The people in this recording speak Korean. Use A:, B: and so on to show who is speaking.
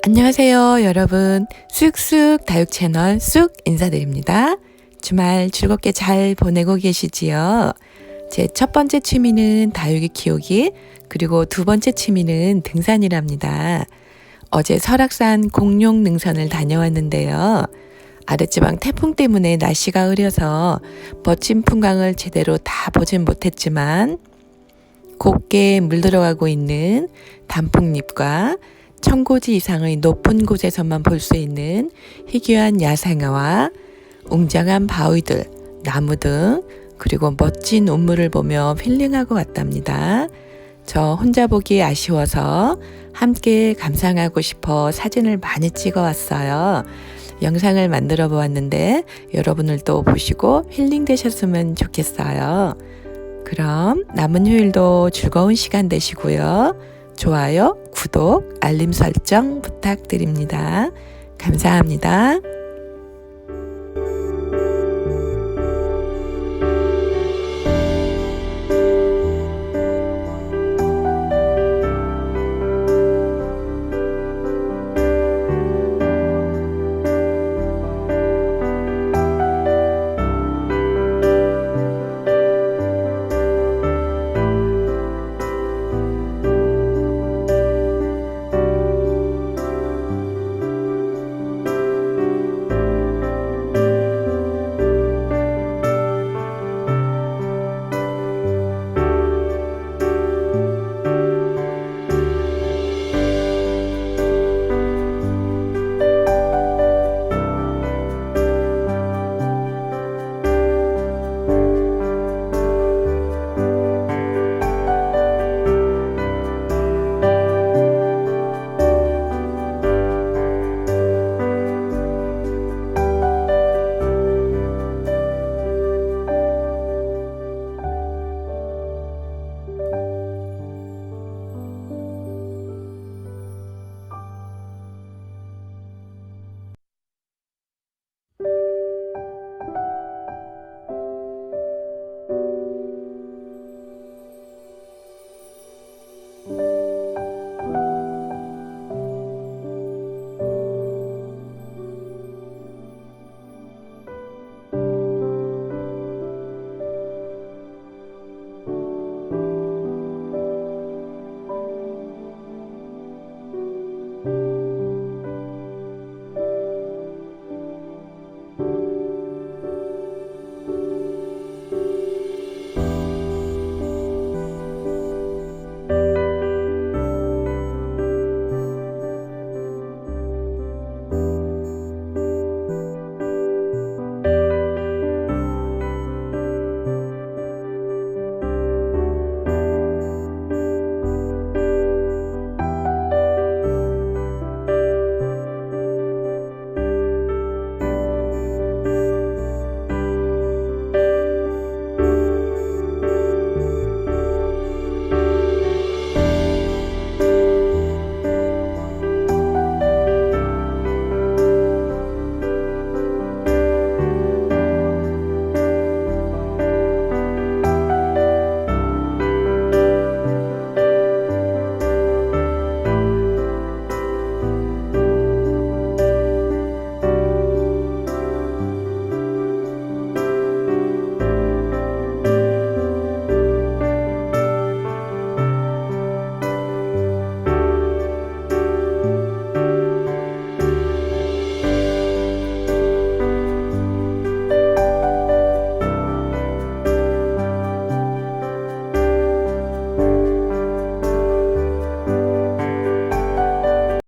A: 안녕하세요, 여러분. 쑥쑥 다육 채널 쑥 인사드립니다. 주말 즐겁게 잘 보내고 계시지요? 제 첫 번째 취미는 다육이 키우기, 그리고 두 번째 취미는 등산이랍니다. 어제 설악산 공룡 능선을 다녀왔는데요. 아랫지방 태풍 때문에 날씨가 흐려서 멋진 풍광을 제대로 다 보진 못했지만 곱게 물들어가고 있는 단풍잎과 천고지 이상의 높은 곳에서만 볼 수 있는 희귀한 야생화와 웅장한 바위들, 나무 등 그리고 멋진 운물을 보며 힐링하고 왔답니다. 저 혼자 보기 아쉬워서 함께 감상하고 싶어 사진을 많이 찍어 왔어요. 영상을 만들어 보았는데 여러분들도 보시고 힐링 되셨으면 좋겠어요. 그럼 남은 휴일도 즐거운 시간 되시고요. 좋아요, 구독, 알림 설정 부탁드립니다. 감사합니다.